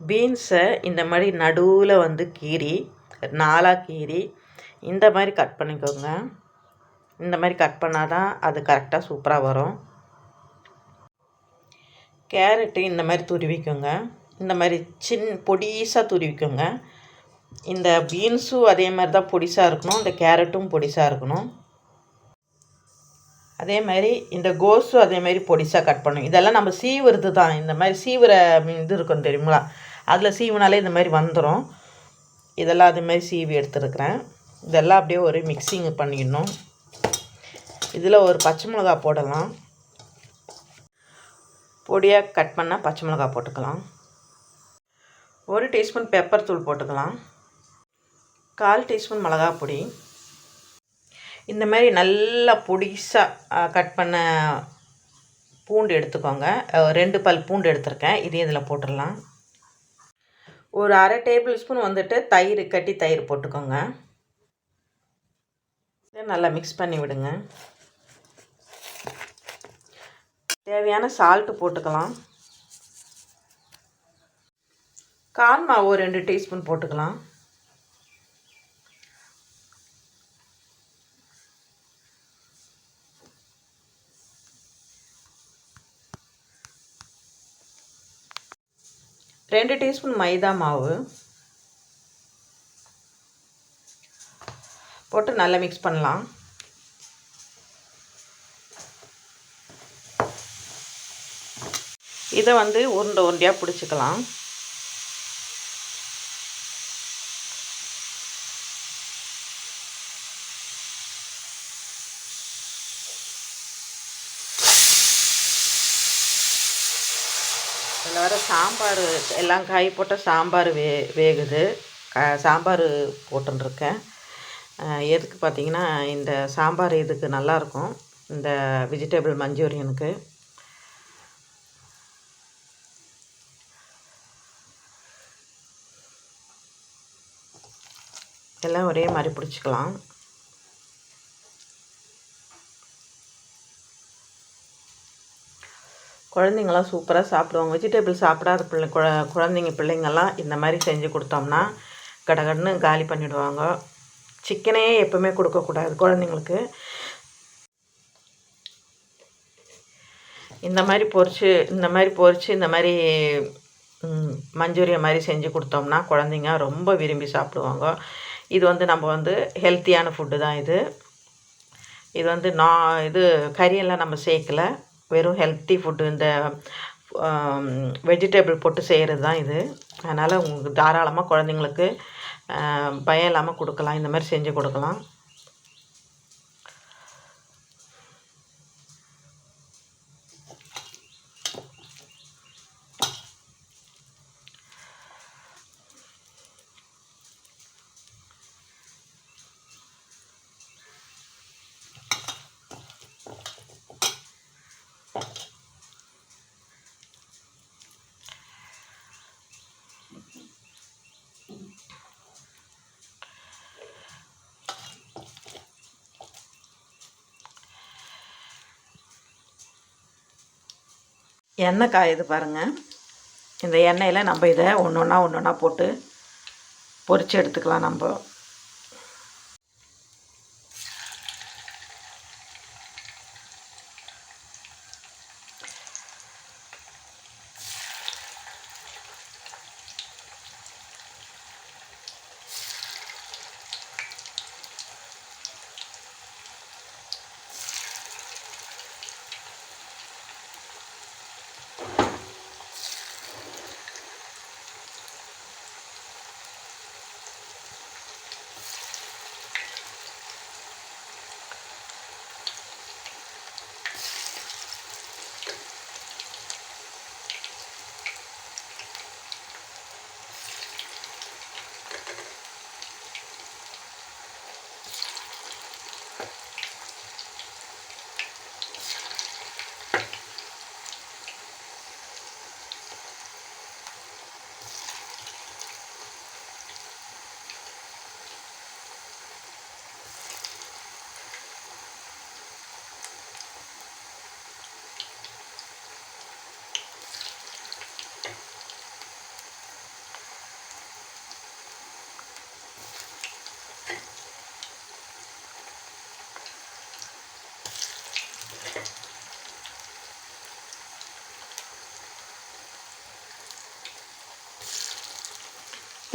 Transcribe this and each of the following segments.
பீன்ஸை இந்த மாதிரி நடுவில் வந்து கீறி நாலாக கீறி இந்த மாதிரி கட் பண்ணிக்கோங்க. இந்த மாதிரி கட் பண்ணால் தான் அது கரெக்டாக சூப்பராக வரும். கேரட்டு இந்த மாதிரி துருவிக்கோங்க. இந்த மாதிரி சின் பொடிசாக துருவிக்கோங்க. இந்த பீன்ஸும் அதே மாதிரி தான் பொடிசாக இருக்கணும். இந்த கேரட்டும் பொடிசாக இருக்கணும். அதே மாதிரி இந்த கோஸும் அதே மாதிரி பொடிசாக கட் பண்ணும். இதெல்லாம் நம்ம சீவுறது தான். இந்த மாதிரி சீவுற இது இருக்கும் தெரியுங்களா? அதில் சீவுனாலே இந்த மாதிரி வந்துடும் இதெல்லாம் அதே மாதிரி சீவி எடுத்துருக்குறேன். இதெல்லாம் அப்படியே ஒரு மிக்சிங் பண்ணிடணும். இதில் ஒரு பச்சை மிளகா போடலாம். பொடியாக கட் பண்ணால் பச்சை மிளகா போட்டுக்கலாம். ஒரு டீஸ்பூன் பெப்பர் தூள் போட்டுக்கலாம். கால் டீஸ்பூன் மிளகா பொடி. இந்த மாதிரி நல்லா பொடிசாக கட் பண்ண பூண்டு எடுத்துக்கோங்க. ரெண்டு பல் பூண்டு எடுத்திருக்கேன். இதையும் இதில் போட்டுடலாம். ஒரு அரை டேபிள் ஸ்பூன் வந்துட்டு தயிர் கட்டி தயிர் போட்டுக்கோங்க. நல்லா மிக்ஸ் பண்ணி விடுங்க. தேவையான சால்ட்டு போட்டுக்கலாம். கால் மாவு ஒரு ரெண்டு டீஸ்பூன் போட்டுக்கலாம். ரெண்டு டீஸ்பூன் மைதா மாவு போட்டு நல்லா மிக்ஸ் பண்ணலாம். இதை வந்து உருண்டை உருண்டையாக பிடிச்சிக்கலாம் இதில் வர சாம்பார் எல்லாம் காய் போட்டால் சாம்பார் வே வேகுது. க சாம்பார் போட்டுருக்கேன் எதுக்கு பார்த்தீங்கன்னா இந்த சாம்பார் இதுக்கு நல்லாயிருக்கும். இந்த வெஜிடபிள் மஞ்சூரியனுக்கு. எல்லாம் ஒரே மாதிரி பிடிச்சிக்கலாம். குழந்தைங்களாம் சூப்பராக சாப்பிடுவாங்க. வெஜிடபிள் சாப்பிடாத பிள்ளை குழ குழந்தைங்க பிள்ளைங்கள்லாம் இந்த மாதிரி செஞ்சு கொடுத்தோம்னா கடகடன்னு காலி பண்ணிவிடுவாங்க சிக்கனே எப்போவுமே கொடுக்கக்கூடாது குழந்தைங்களுக்கு. இந்த மாதிரி பொரிச்சு இந்த மாதிரி பொரிச்சு இந்த மாதிரி மஞ்சூரியா மாதிரி செஞ்சு கொடுத்தோம்னா குழந்தைங்க ரொம்ப விரும்பி சாப்பிடுவாங்க. இது வந்து நம்ம வந்து ஹெல்த்தியான ஃபுட்டு தான் இது. இது வந்து நான் இது கறியெல்லாம் நம்ம சேர்க்கலை. வெறும் ஹெல்த்தி ஃபுட்டு இந்த வெஜிடபிள் போட்டு செய்கிறது தான் இது. அதனால் உங்களுக்கு தாராளமாக குழந்தைங்களுக்கு பயம் இல்லாமல் கொடுக்கலாம். இந்த மாதிரி செஞ்சு கொடுக்கலாம். எண்ணெய் காயுது பாருங்கள் இந்த எண்ணெயில் நம்ம இதை ஒன்று ஒன்றா ஒன்று ஒன்றா போட்டு பொரித்து எடுத்துக்கலாம் நம்ம.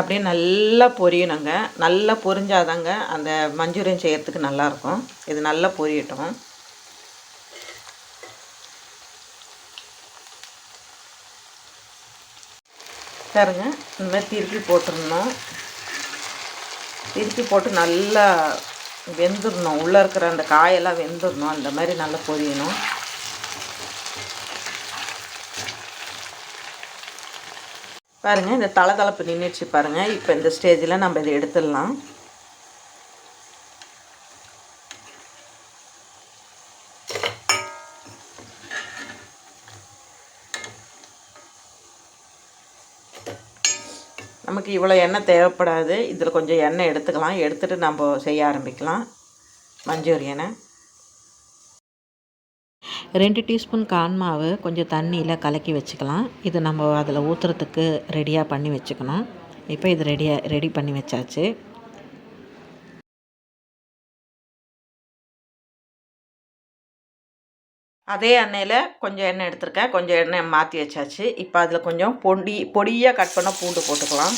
அப்படியே நல்லா பொரியணுங்க. நல்லா பொரிஞ்சாதாங்க அந்த மஞ்சூரியன் செய்கிறதுக்கு நல்லாயிருக்கும். இது நல்லா பொரியட்டும். பாருங்க இந்த மாதிரி திருப்பி போட்டுடணும். திருப்பி போட்டு நல்லா வெந்துடணும். உள்ளே இருக்கிற அந்த காயெல்லாம் வெந்துடணும். அந்த மாதிரி நல்லா பொரியணும். பாருங்கள் இந்த தலை தலைப்பு நின்றுச்சு பாருங்கள் இப்போ இந்த ஸ்டேஜில் நம்ம இதை எடுத்துடலாம். நமக்கு இவ்வளோ எண்ணெய் தேவைப்படாது. இதில் கொஞ்சம் எண்ணெய் எடுத்துக்கலாம். எடுத்துகிட்டு நம்ம செய்ய ஆரம்பிக்கலாம். மஞ்சூரியனை. ரெண்டு டீஸ்பூன் கான் மாவு கொஞ்சம் தண்ணியில் கலக்கி வச்சுக்கலாம். இது நம்ம அதில் ஊற்றுறதுக்கு ரெடியாக பண்ணி வச்சுக்கணும். இப்போ இது ரெடியாக ரெடி பண்ணி வச்சாச்சு. அதே எண்ணெயில் கொஞ்சம் எண்ணெய் எடுத்திருக்கேன். கொஞ்சம் எண்ணெய் மாற்றி வச்சாச்சு. இப்போ அதில் கொஞ்சம் பொடி பொடியாக கட் பண்ண பூண்டு போட்டுக்கலாம்.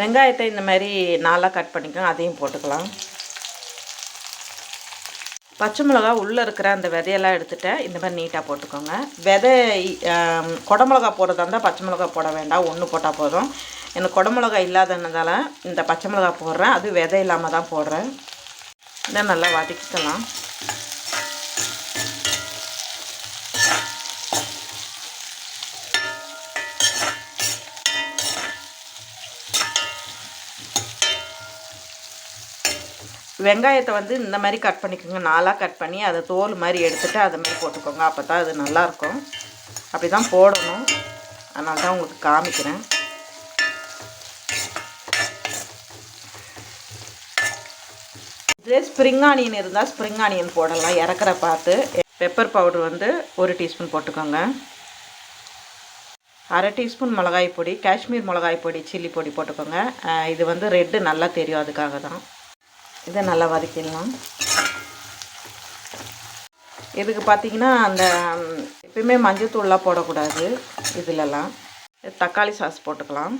வெங்காயத்தை இந்த மாதிரி நாலாக கட் பண்ணிக்கலாம். அதையும் போட்டுக்கலாம். பச்சை மிளகா உள்ளே இருக்கிற அந்த விதையெல்லாம் எடுத்துகிட்டேன் இந்த மாதிரி நீட்டாக போட்டுக்கோங்க. விதை குடமிளகா போடுறதா இருந்தால் பச்சை மிளகா போட வேண்டாம். ஒன்று போட்டால் போதும். எனக்கு குடமிளகா இல்லாததுனால இந்த பச்சை மிளகா போடுறேன். அது விதை இல்லாமல் தான் போடுறேன். இதை நல்லா வதக்கிக்கலாம். வெங்காயத்தை வந்து இந்த மாதிரி கட் பண்ணிக்கோங்க. நாலாக கட் பண்ணி அதை தோல் மாதிரி எடுத்துகிட்டு அதை மாதிரி போட்டுக்கோங்க. அப்போ தான் அது நல்லாயிருக்கும். அப்படி தான் போடணும். அதனால தான் உங்களுக்கு காமிக்கிறேன். இதே ஸ்ப்ரிங் ஆனியன் இருந்தால் ஸ்ப்ரிங் ஆனியன் போடலாம். இறக்குற பார்த்து பெப்பர் பவுடர் வந்து ஒரு டீஸ்பூன் போட்டுக்கோங்க. அரை டீஸ்பூன் மிளகாய் பொடி காஷ்மீர் மிளகாய் பொடி சில்லி பொடி போட்டுக்கோங்க. இது வந்து ரெட்டு நல்லா தெரியும். அதுக்காக தான் இதை நல்லா வதக்கிடலாம். இதுக்கு பார்த்திங்கன்னா அந்த எப்பயுமே மஞ்சத்தூள்லாம் போடக்கூடாது இதிலலாம். தக்காளி சாஸ் போட்டுக்கலாம்.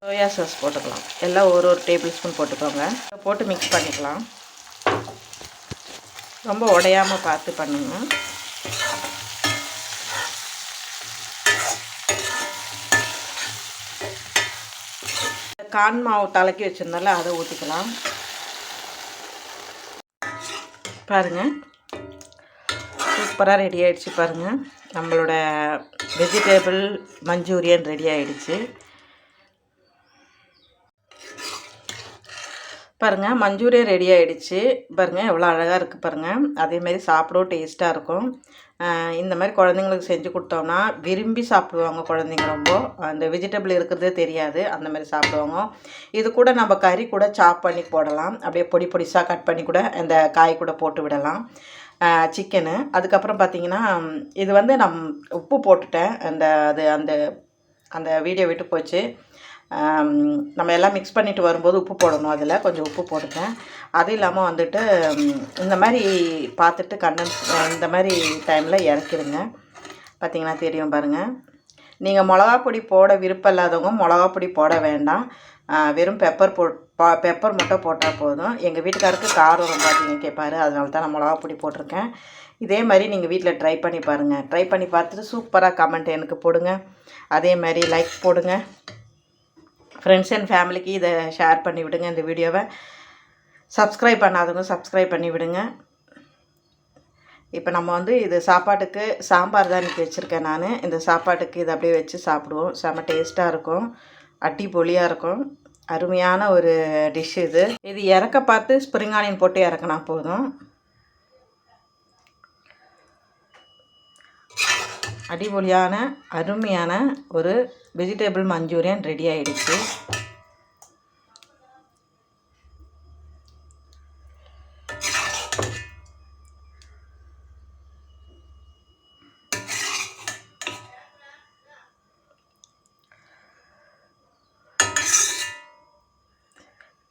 சோயா சாஸ் போட்டுக்கலாம். எல்லாம் ஒரு ஒரு டேபிள் ஸ்பூன் போட்டுக்கோங்க. போட்டு மிக்ஸ் பண்ணிக்கலாம். ரொம்ப உடையாமல் பார்த்து பண்ணுங்க. கான் மாவு தலைக்கி வச்சுருந்தால அதை ஊற்றிக்கலாம் பாருங்கள் சூப்பராக ரெடி ஆகிடுச்சு பாருங்கள் நம்மளோட வெஜிடேபிள் மஞ்சூரியன் ரெடி ஆகிடுச்சு பாருங்கள் மஞ்சூரியன் ரெடி ஆகிடுச்சு பாருங்கள் எவ்வளோ அழகாக இருக்குது பாருங்கள் அதேமாரி சாப்பிடவும் டேஸ்ட்டாக இருக்கும். இந்த மாதிரி குழந்தைங்களுக்கு செஞ்சு கொடுத்தோம்னா விரும்பி சாப்பிடுவாங்க குழந்தைங்க ரொம்ப. அந்த வெஜிடபிள் இருக்கிறதே தெரியாது அந்த மாதிரி சாப்பிடுவாங்க. இது கூட நம்ம கறி கூட சாப் பண்ணி போடலாம். அப்படியே பொடி பொடிசாக கட் பண்ணி கூட இந்த காய் கூட போட்டு விடலாம். சிக்கனு அதுக்கப்புறம் பார்த்திங்கன்னா இது வந்து நம் உப்பு போட்டுட்டேன். அந்த அது அந்த அந்த வீடியோ விட்டு போச்சு. நம்ம எல்லாம் மிக்ஸ் பண்ணிவிட்டு வரும்போது உப்பு போடணும் அதில். கொஞ்சம் உப்பு போட்டுட்டேன். அது இல்லாமல் வந்துட்டு இந்த மாதிரி பார்த்துட்டு கண்டன்ஸ் இந்த மாதிரி டைமில் இறக்கிடுங்க. பார்த்திங்கன்னா தெரியும் பாருங்கள் நீங்கள் மிளகா பொடி போட விருப்பம் இல்லாதவங்க மிளகா பொடி போட வேண்டாம். வெறும் பெப்பர் போ பா பெப்பர் மட்டும் போட்டால் போதும். எங்கள் வீட்டுக்காருக்கு காரம் ரொம்ப அதிகம் கேட்பாரு. அதனால தான் நான் மிளகா பொடி போட்டிருக்கேன். இதே மாதிரி நீங்கள் வீட்டில் ட்ரை பண்ணி பாருங்கள் ட்ரை பண்ணி பார்த்துட்டு சூப்பராக கமெண்ட் எனக்கு போடுங்க. அதே மாதிரி லைக் போடுங்க. ஃப்ரெண்ட்ஸ் அண்ட் ஃபேமிலிக்கு இதை ஷேர் பண்ணி விடுங்க இந்த வீடியோவை. சப்ஸ்கிரைப் பண்ணாதவங்க சப்ஸ்கிரைப் பண்ணி விடுங்க. இப்போ நம்ம வந்து இது சாப்பாட்டுக்கு சாம்பார் தான் இன்றைக்கி வச்சுருக்கேன் நான். இந்த சாப்பாட்டுக்கு இதை அப்படியே வச்சு சாப்பிடுவோம். செம்ம டேஸ்ட்டாக இருக்கும். அட்டி பொலியாக இருக்கும். அருமையான ஒரு டிஷ் இது. இது இறக்க பார்த்து ஸ்ப்ரிங் ஆனியன் போட்டு இறக்குனா போதும். அடிபொலியான அருமையான ஒரு வெஜிடபிள் மஞ்சூரியன் ரெடி ஆகிடுச்சு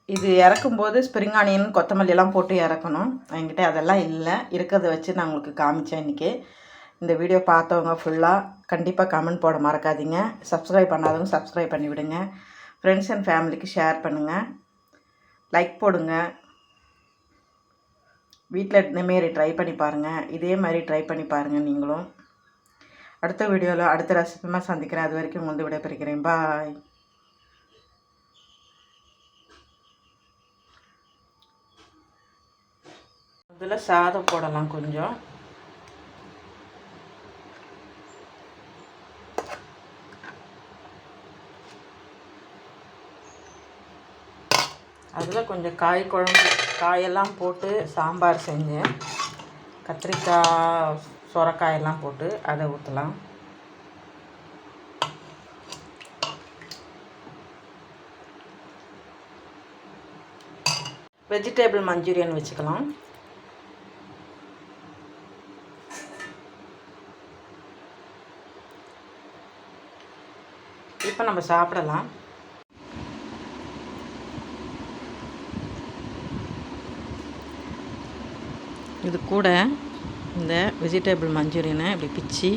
இது இறக்கும்போது ஸ்ப்ரிங் ஆனியன் கொத்தமல்லி எல்லாம் போட்டு இறக்கணும். என்கிட்ட அதெல்லாம் இல்லை. இருக்கிறத வச்சு நான் உங்களுக்கு காமிச்சேன் இன்றைக்கி இந்த வீடியோ பார்த்தவங்க ஃபுல்லாக கண்டிப்பாக கமெண்ட் போட மறக்காதீங்க. சப்ஸ்கிரைப் பண்ணாதவங்க சப்ஸ்கிரைப் பண்ணிவிடுங்க. ஃப்ரெண்ட்ஸ் அண்ட் ஃபேமிலிக்கு ஷேர் பண்ணுங்கள் லைக் போடுங்க. வீட்டில் இந்தமாரி ட்ரை பண்ணி பாருங்கள் இதே மாதிரி ட்ரை பண்ணி பாருங்கள் நீங்களும். அடுத்த வீடியோவில் அடுத்த ரசிப்பமாக சந்திக்கிறேன். அது வரைக்கும் வந்து விடைபெறுகிறேன். பாய் இதில் சாதம் போடலாம் கொஞ்சம். அதில் கொஞ்சம் காய் குழம்பு காயெல்லாம் போட்டு சாம்பார் செஞ்சேன். கத்திரிக்காய் சுரக்காயெல்லாம் போட்டு அதை ஊற்றலாம் வெஜிடேபிள் மஞ்சூரியன் வச்சுக்கலாம். இப்போ நம்ம சாப்பிடலாம். இது கூட இந்த வெஜிடபிள் மஞ்சூரியனை இப்படி பிச்சு.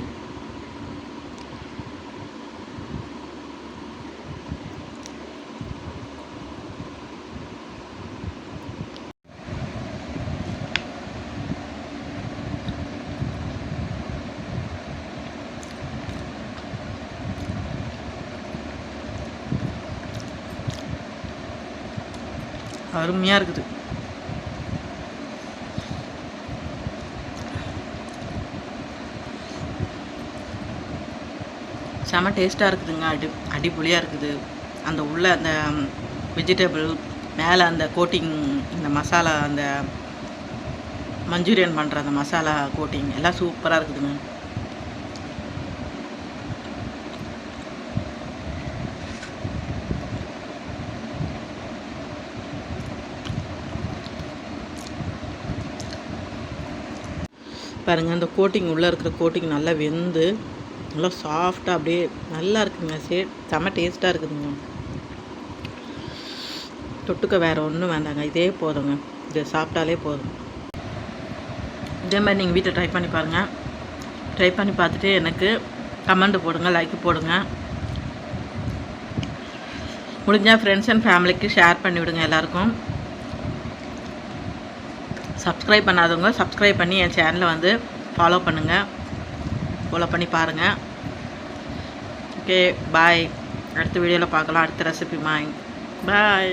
அருமையாக இருக்குது. செம டேஸ்ட்டாக இருக்குதுங்க. அடி அடிப்பொலியாக இருக்குது. அந்த உள்ள அந்த வெஜிடபிள் மேலே அந்த கோட்டிங் இந்த மசாலா அந்த மஞ்சூரியன் பண்ணுற அந்த மசாலா கோட்டிங் எல்லாம் சூப்பராக இருக்குதுங்க. பாருங்கள் அந்த கோட்டிங் உள்ளே இருக்கிற கோட்டிங் நல்லா வெந்து நல்லா சாஃப்டாக அப்படியே நல்லா இருக்குதுங்க. சே செம்ம டேஸ்ட்டாக இருக்குதுங்க. தொட்டுக்க வேறு ஒன்றும் வேண்டாங்க. இதே போதுங்க. இது சாப்பிட்டாலே போதும். இதே மாதிரி நீங்கள் வீட்டில் ட்ரை பண்ணி பாருங்கள் ட்ரை பண்ணி பார்த்துட்டு எனக்கு கமெண்ட் போடுங்க லைக் போடுங்க. முடிஞ்சால் ஃப்ரெண்ட்ஸ் அண்ட் ஃபேமிலிக்கு ஷேர் பண்ணிவிடுங்க எல்லாேருக்கும் எல்லாருக்கும். சப்ஸ்கிரைப் பண்ணாதவங்க சப்ஸ்கிரைப் பண்ணி என் சேனலை வந்து ஃபாலோ பண்ணுங்கள் ஃபாலோ பண்ணி பாருங்கள் ஓகே பாய் அடுத்த வீடியோவில் பார்க்கலாம். அடுத்த ரெசிபி மாய் பாய்